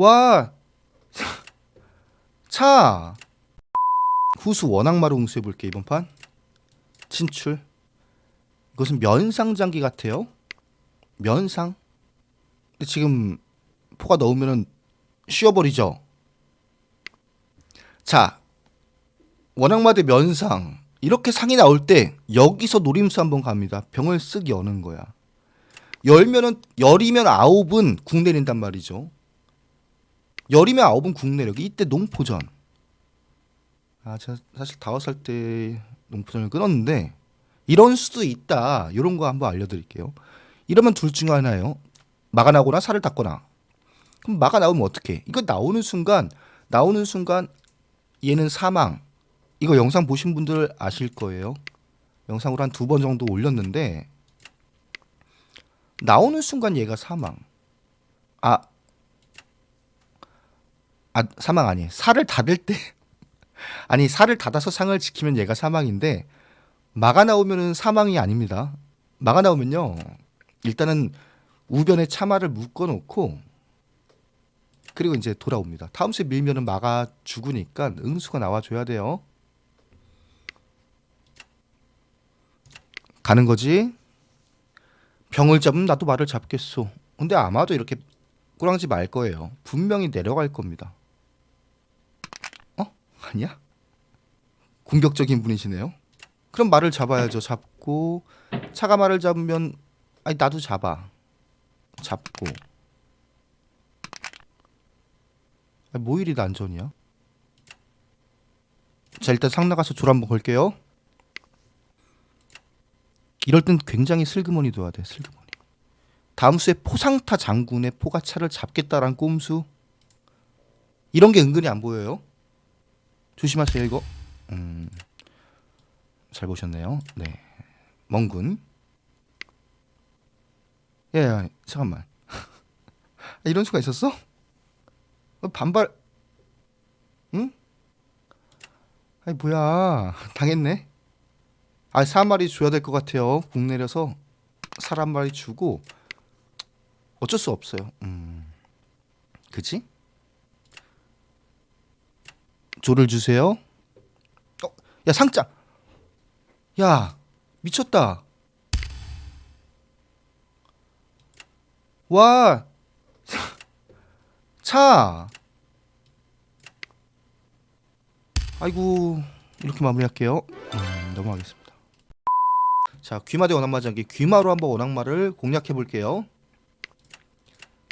와! 차! 후수 원악마루 응수해볼게 이번 판. 진출. 이것은 면상 장기 같아요. 면상. 근데 지금 포가 넣으면은 쉬어버리죠. 자. 원악마대 면상. 이렇게 상이 나올 때 여기서 노림수 한번 갑니다. 병을 쓱 여는 거야. 열면은 열이면 아홉은 궁 내린단 말이죠 열이면 아홉은 궁 내려기 이때 농포전. 아 제가 사실 다섯 살 때 농포전을 끊었는데 이런 수도 있다. 이런 거 한번 알려드릴게요. 이러면 둘 중 하나예요. 마가 나거나 살을 닦거나. 그럼 마가 나오면 어떻게 이거 나오는 순간 나오는 순간 얘는 사망. 이거 영상 보신 분들 아실 거예요. 영상으로 한 두 번 정도 올렸는데 나오는 순간 얘가 사망. 아 아, 사망 아니에요. 살을 닫을 때 아니 살을 닫아서 상을 지키면 얘가 사망인데 마가 나오면은 사망이 아닙니다. 마가 나오면요. 일단은 우변에 차마를 묶어 놓고 그리고 이제 돌아옵니다. 다음 수에 밀면은 마가 죽으니까 응수가 나와 줘야 돼요. 가는 거지. 병을 잡으면 나도 말을 잡겠소. 근데 아마도 이렇게 꾸랑지 말 거예요. 분명히 내려갈 겁니다. 어? 아니야? 공격적인 분이시네요. 그럼 말을 잡아야죠. 잡고 차가 말을 잡으면 아니 나도 잡아. 잡고. 아니, 뭐 이리 난전이야? 자 일단 상 나가서 줄 한번 걸게요. 이럴 땐 굉장히 슬그머니 둬야 돼. 슬그머니. 다음 수에 포상타 장군의 포가 차를 잡겠다란 꼼수. 이런 게 은근히 안 보여요. 조심하세요 이거. 음, 잘 보셨네요. 네, 멍군. 예, 예 잠깐만. 이런 수가 있었어? 어, 반발. 응? 아니 뭐야 당했네. 아, 사 마리 줘야 될 것 같아요. 국 내려서 살한 마리 주고 어쩔 수 없어요. 음, 그지? 조를 주세요. 어, 야 상장. 야 미쳤다. 와 차. 아이고 이렇게 마무리할게요. 음, 넘어가겠습니다. 자 귀마대 원악마장기 귀마로 한번 원악마를 공략해 볼게요.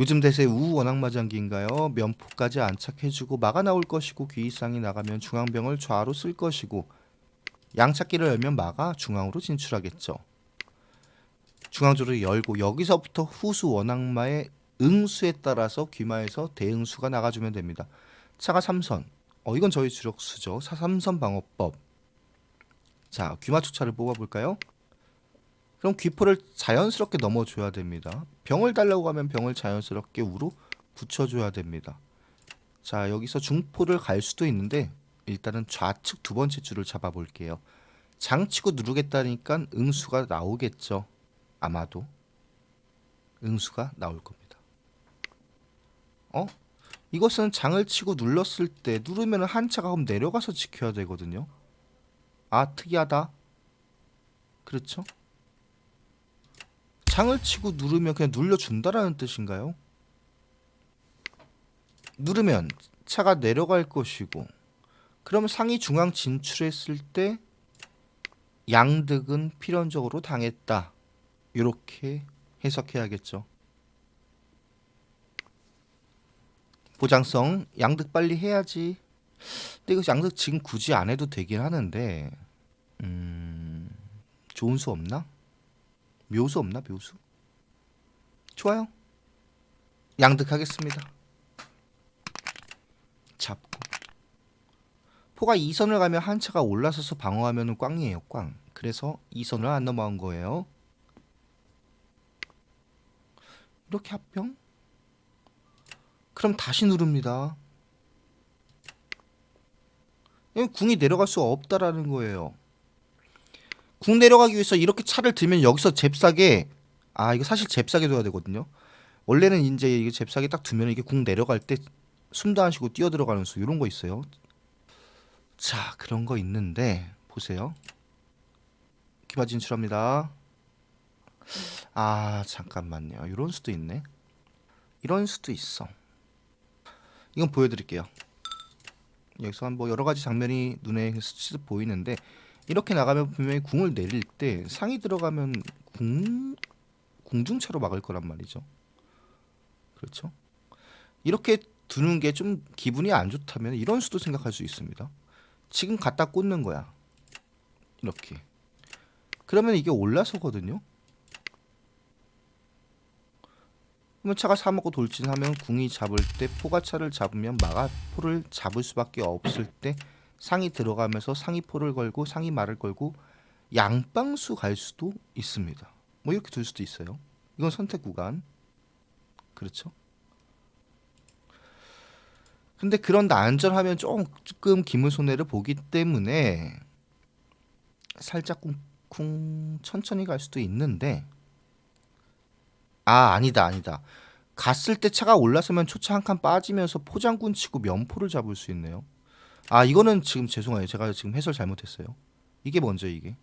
요즘 대세 우 원악마장기인가요? 면포까지 안착해주고 막아 나올 것이고 귀 이상이 나가면 중앙병을 좌로 쓸 것이고 양착기를 열면 막아 중앙으로 진출하겠죠. 중앙조를 열고 여기서부터 후수 원악마의 응수에 따라서 귀마에서 대응수가 나가주면 됩니다. 차가 3선. 어 이건 저희 주력수죠. 사 3선 방어법. 자 귀마 투차를 뽑아볼까요? 그럼 귀포를 자연스럽게 넘어줘야 됩니다. 병을 달라고 하면 병을 자연스럽게 우로 붙여줘야 됩니다. 자 여기서 중포를 갈 수도 있는데 일단은 좌측 두 번째 줄을 잡아볼게요. 장치고 누르겠다니까 응수가 나오겠죠. 아마도 응수가 나올 겁니다. 어? 이것은 장을 치고 눌렀을 때 누르면 한 차가 그럼 내려가서 지켜야 되거든요. 아 특이하다. 그렇죠? 장을 치고 누르면 그냥 눌러준다라는 뜻인가요? 누르면 차가 내려갈 것이고 그럼 상이 중앙 진출했을 때 양득은 필연적으로 당했다. 이렇게 해석해야겠죠. 보장성 양득 빨리 해야지. 근데 이거 양득 지금 굳이 안 해도 되긴 하는데 음, 좋은 수 없나? 묘수 없나 묘수? 좋아요. 양득하겠습니다. 잡고 포가 2선을 가면 한 차가 올라서서 방어하면 꽝이에요 꽝. 그래서 2선을 안 넘어간 거예요. 이렇게 합병? 그럼 다시 누릅니다. 궁이 내려갈 수 없다라는 거예요. 궁 내려가기 위해서 이렇게 차를 들면 여기서 잽싸게 아 이거 사실 잽싸게 둬야 되거든요. 원래는 이제 이게 잽싸게 딱 두면 이게 궁 내려갈 때 숨도 안 쉬고 뛰어 들어가는 수 이런 거 있어요. 자 그런 거 있는데 보세요. 기바 진출합니다. 아 잠깐만요. 이런 수도 있네. 이런 수도 있어. 이건 보여드릴게요. 여기서 뭐 여러 가지 장면이 눈에 스치듯 보이는데 이렇게 나가면 분명히 궁을 내릴 때 상이 들어가면 궁 궁중차로 막을 거란 말이죠. 그렇죠? 이렇게 두는 게 좀 기분이 안 좋다면 이런 수도 생각할 수 있습니다. 지금 갖다 꽂는 거야. 이렇게. 그러면 이게 올라서거든요. 그러면 차가 사먹고 돌진하면 궁이 잡을 때 포가차를 잡으면 마가포를 잡을 수밖에 없을 때 상이 들어가면서 상이 포를 걸고 상이 말을 걸고 양방수 갈 수도 있습니다. 뭐 이렇게 둘 수도 있어요. 이건 선택 구간. 그렇죠? 근데 그런 난전하면 조금 기물 손해를 보기 때문에 살짝 쿵쿵 천천히 갈 수도 있는데 아 아니다 아니다 갔을 때 차가 올라서면 초차 한 칸 빠지면서 포장군 치고 면포를 잡을 수 있네요 아 이거는 지금 죄송해요 제가 지금 해설 잘못했어요 이게 먼저 이게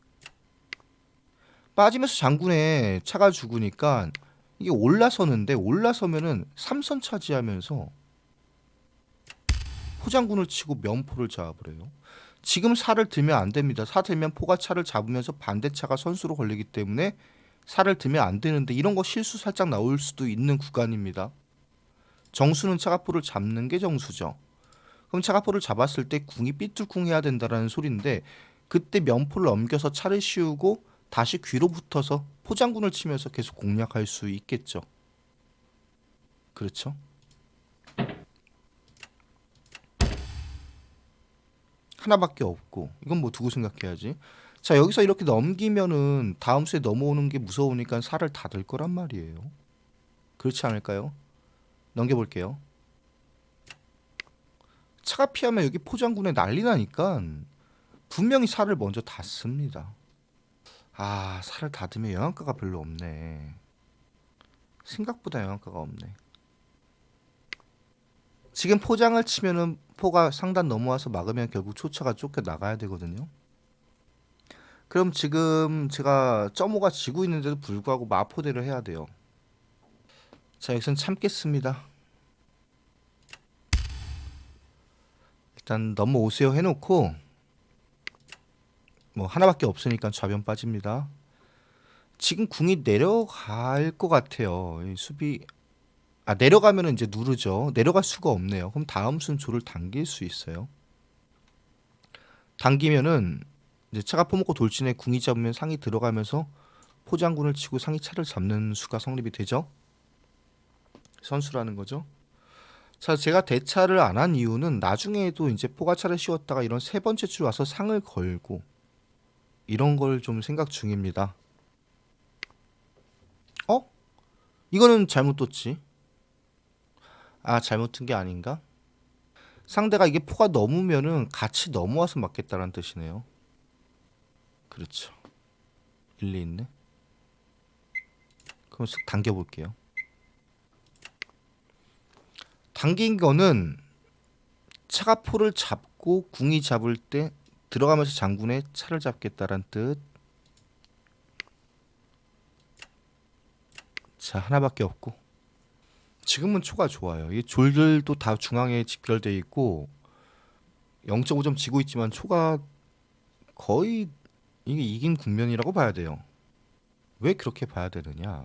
빠지면서 장군에 차가 죽으니까 이게 올라서는데 올라서면은 삼선 차지하면서 포장군을 치고 면포를 잡으래요. 지금 살을 들면 안 됩니다. 사 들면 포가 차를 잡으면서 반대차가 선수로 걸리기 때문에 살을 들면 안 되는데 이런 거 실수 살짝 나올 수도 있는 구간입니다. 정수는 차가 포를 잡는 게 정수죠. 그럼 차가포를 잡았을 때 궁이 삐뚤쿵 해야 된다라는 소리인데 그때 면포를 넘겨서 차를 씌우고 다시 귀로 붙어서 포장군을 치면서 계속 공략할 수 있겠죠. 그렇죠? 하나밖에 없고 이건 뭐 두고 생각해야지. 자 여기서 이렇게 넘기면은 다음 수에 넘어오는 게 무서우니까 살을 닫을 거란 말이에요. 그렇지 않을까요? 넘겨볼게요. 차가 피하면 여기 포장군에 난리 나니까 분명히 살을 먼저 닫습니다. 아 살을 닫으면 영양가가 별로 없네. 생각보다 영양가가 없네. 지금 포장을 치면은 포가 상단 넘어와서 막으면 결국 초차가 쫓겨 나가야 되거든요. 그럼 지금 제가 점오가 지고 있는데도 불구하고 마포대를 해야 돼요. 자 여기선 참겠습니다. 일단 넘어오세요 해놓고 뭐 하나밖에 없으니까 좌변 빠집니다. 지금 궁이 내려갈 것 같아요. 이 수비 아 내려가면은 이제 누르죠. 내려갈 수가 없네요. 그럼 다음 순조를 당길 수 있어요. 당기면은 이제 차가 포먹고 돌진에 궁이 잡으면 상이 들어가면서 포장군을 치고 상이 차를 잡는 수가 성립이 되죠. 선수라는 거죠. 자, 제가 대차를 안 한 이유는 나중에도 이제 포가차를 씌웠다가 이런 세 번째 줄 와서 상을 걸고 이런 걸 좀 생각 중입니다. 어? 이거는 잘못 뒀지. 아 잘못 둔게 아닌가? 상대가 이게 포가 넘으면은 같이 넘어와서 맞겠다는 뜻이네요. 그렇죠. 일리 있네. 그럼 쓱 당겨 볼게요. 당긴 거는 차가 포를 잡고 궁이 잡을 때 들어가면서 장군의 차를 잡겠다란 뜻. 자 하나밖에 없고 지금은 초가 좋아요. 이 졸들도 다 중앙에 집결돼 있고 0.5점 지고 있지만 초가 거의 이게 이긴 국면이라고 봐야 돼요. 왜 그렇게 봐야 되느냐?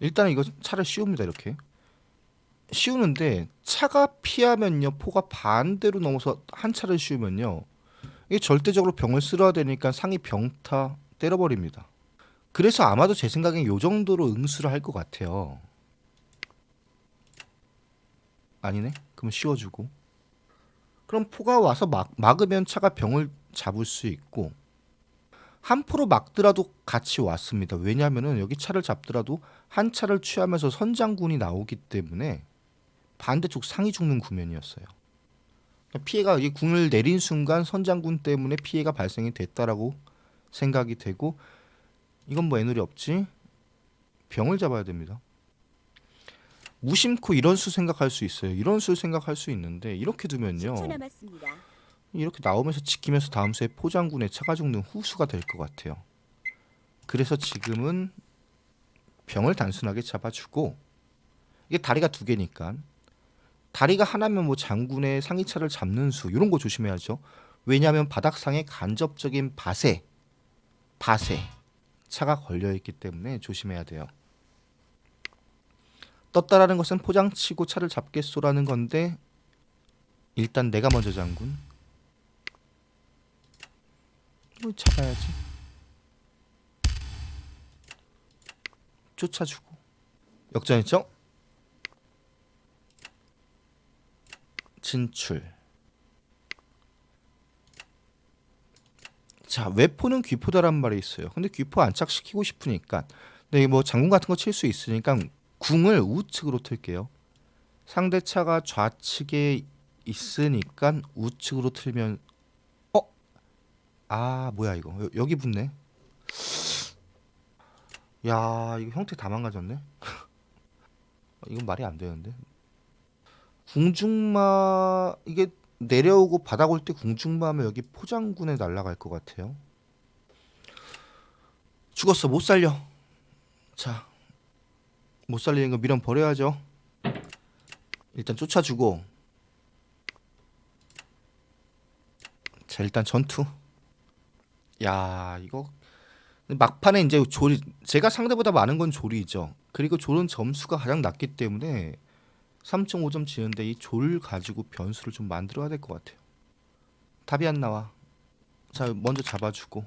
일단 이거 차를 씌웁니다 이렇게 씌우는데 차가 피하면요 포가 반대로 넘어서 한 차를 씌우면요 이게 절대적으로 병을 쓸어야 되니까 상이 병타 때려버립니다. 그래서 아마도 제 생각엔 요 정도로 응수를 할 것 같아요. 아니네? 그럼 씌워주고. 그럼 포가 와서 막, 막으면 차가 병을 잡을 수 있고 한 포로 막더라도 같이 왔습니다. 왜냐하면은 여기 차를 잡더라도 한 차를 취하면서 선장군이 나오기 때문에 반대쪽 상이 죽는 구면이었어요. 피해가 이 궁을 내린 순간 선장군 때문에 피해가 발생이 됐다라고 생각이 되고 이건 뭐 애누리 없지? 병을 잡아야 됩니다. 무심코 이런 수 생각할 수 있어요. 이런 수 생각할 수 있는데 이렇게 두면요. 10초 남았습니다. 이렇게 나오면서 지키면서 다음 수에 포장군에 차가 죽는 후수가 될 것 같아요. 그래서 지금은 병을 단순하게 잡아주고 이게 다리가 두 개니까 다리가 하나면 뭐 장군의 상위차를 잡는 수 이런 거 조심해야죠. 왜냐하면 바닥상에 간접적인 밭에 밭에 차가 걸려 있기 때문에 조심해야 돼요. 떴다라는 것은 포장치고 차를 잡겠소라는 건데 일단 내가 먼저 장군 뭐 잡아야지. 쫓아주고 역전했죠? 진출. 자 외포는 귀포다란 말이 있어요. 근데 귀포 안착시키고 싶으니까 근데 뭐 장군 같은 거 칠 수 있으니까 궁을 우측으로 틀게요. 상대 차가 좌측에 있으니까 우측으로 틀면 어? 아 뭐야 이거 여- 여기 붙네. 야 이거 형태 다 망가졌네. 이건 말이 안 되는데. 궁중마 이게 내려오고 바닥 올 때 궁중마하면 여기 포장군에 날아갈 것 같아요. 죽었어 못 살려. 자, 못 살리는 거 미련 버려야죠. 일단 쫓아주고. 자 일단 전투. 야 이거 막판에 이제 조리 제가 상대보다 많은 건 조리죠. 그리고 조는 점수가 가장 낮기 때문에 3.5점 지는데 이 조를 가지고 변수를 좀 만들어야 될 것 같아요. 답이 안 나와. 자 먼저 잡아주고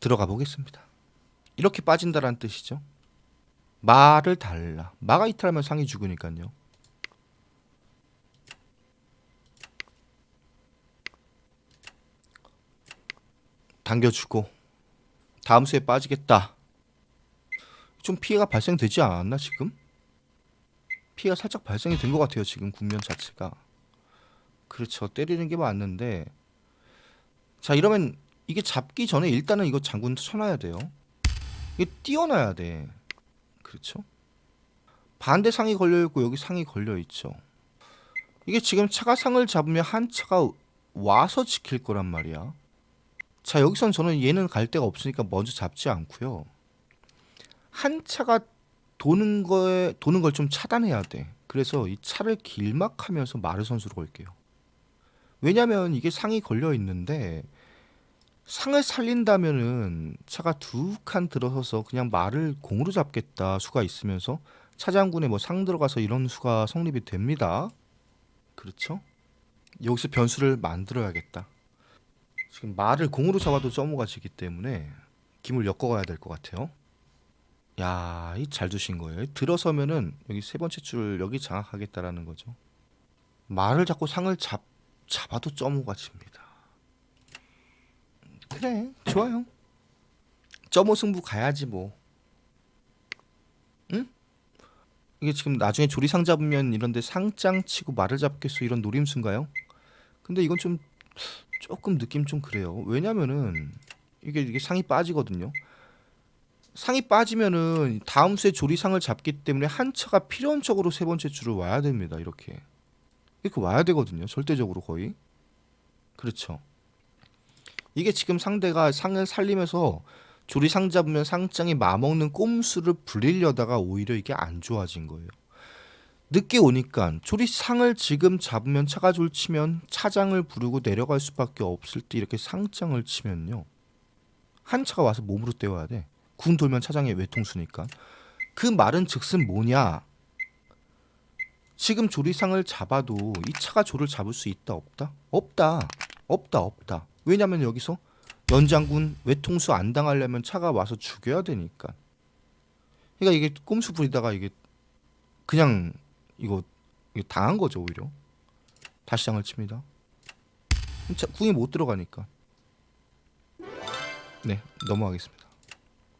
들어가 보겠습니다. 이렇게 빠진다라는 뜻이죠. 마를 달라. 마가 이탈하면 상이 죽으니까요. 당겨주고 다음 수에 빠지겠다. 좀 피해가 발생되지 않았나 지금? 피해가 살짝 발생이 된 것 같아요 지금 국면 자체가. 그렇죠 때리는 게 맞는데 자 이러면 이게 잡기 전에 일단은 이거 장군 쳐놔야 돼요. 이게 띄워놔야 돼. 그렇죠? 반대 상이 걸려 있고 여기 상이 걸려 있죠. 이게 지금 차가 상을 잡으면 한 차가 와서 지킬 거란 말이야. 자 여기선 저는 얘는 갈 데가 없으니까 먼저 잡지 않고요. 한 차가 도는 거에 도는 걸 좀 차단해야 돼. 그래서 이 차를 길막하면서 마르 선수로 걸게요. 왜냐면 이게 상이 걸려 있는데 상을 살린다면은 차가 두 칸 들어서서 그냥 말을 공으로 잡겠다 수가 있으면서 차장군에 뭐 상 들어가서 이런 수가 성립이 됩니다. 그렇죠? 여기서 변수를 만들어야겠다. 지금 말을 공으로 잡아도 점호가 지기 때문에 김을 엮어가야 될 것 같아요. 야, 이잘 두신 거예요. 들어서면은 여기 세 번째 줄 여기 장악하겠다라는 거죠. 말을 잡고 상을 잡 잡아도 점호가 집니다. 그래, 좋아요. 점호 승부 가야지 뭐. 응? 이게 지금 나중에 조리상 잡으면 이런데 상장 치고 말을 잡겠어 이런 노림수인가요? 근데 이건 좀 조금 느낌 좀 그래요. 왜냐면은 이게 이게 상이 빠지거든요. 상이 빠지면은 다음 수에 조리상을 잡기 때문에 한 차가 필연적으로 세 번째 줄을 와야 됩니다. 이렇게 이렇게 와야 되거든요. 절대적으로 거의 그렇죠. 이게 지금 상대가 상을 살리면서 조리상 잡으면 상장이 마먹는 꼼수를 부리려다가 오히려 이게 안 좋아진 거예요. 늦게 오니까 조리상을 지금 잡으면 차가 졸치면 차장을 부르고 내려갈 수밖에 없을 때 이렇게 상장을 치면요. 한 차가 와서 몸으로 때워야 돼. 군 돌면 차장의 외통수니까. 그 말은 즉슨 뭐냐? 지금 조리상을 잡아도 이 차가 조를 잡을 수 있다 없다? 없다. 없다 없다. 왜냐면 여기서 연장군 외통수 안 당하려면 차가 와서 죽여야 되니까. 그러니까 이게 꼼수 부리다가 이게 그냥 이거, 당한 거죠 오히려. 다시 장을 칩니다. 자, 궁이 못 들어가니까. 네 넘어가겠습니다.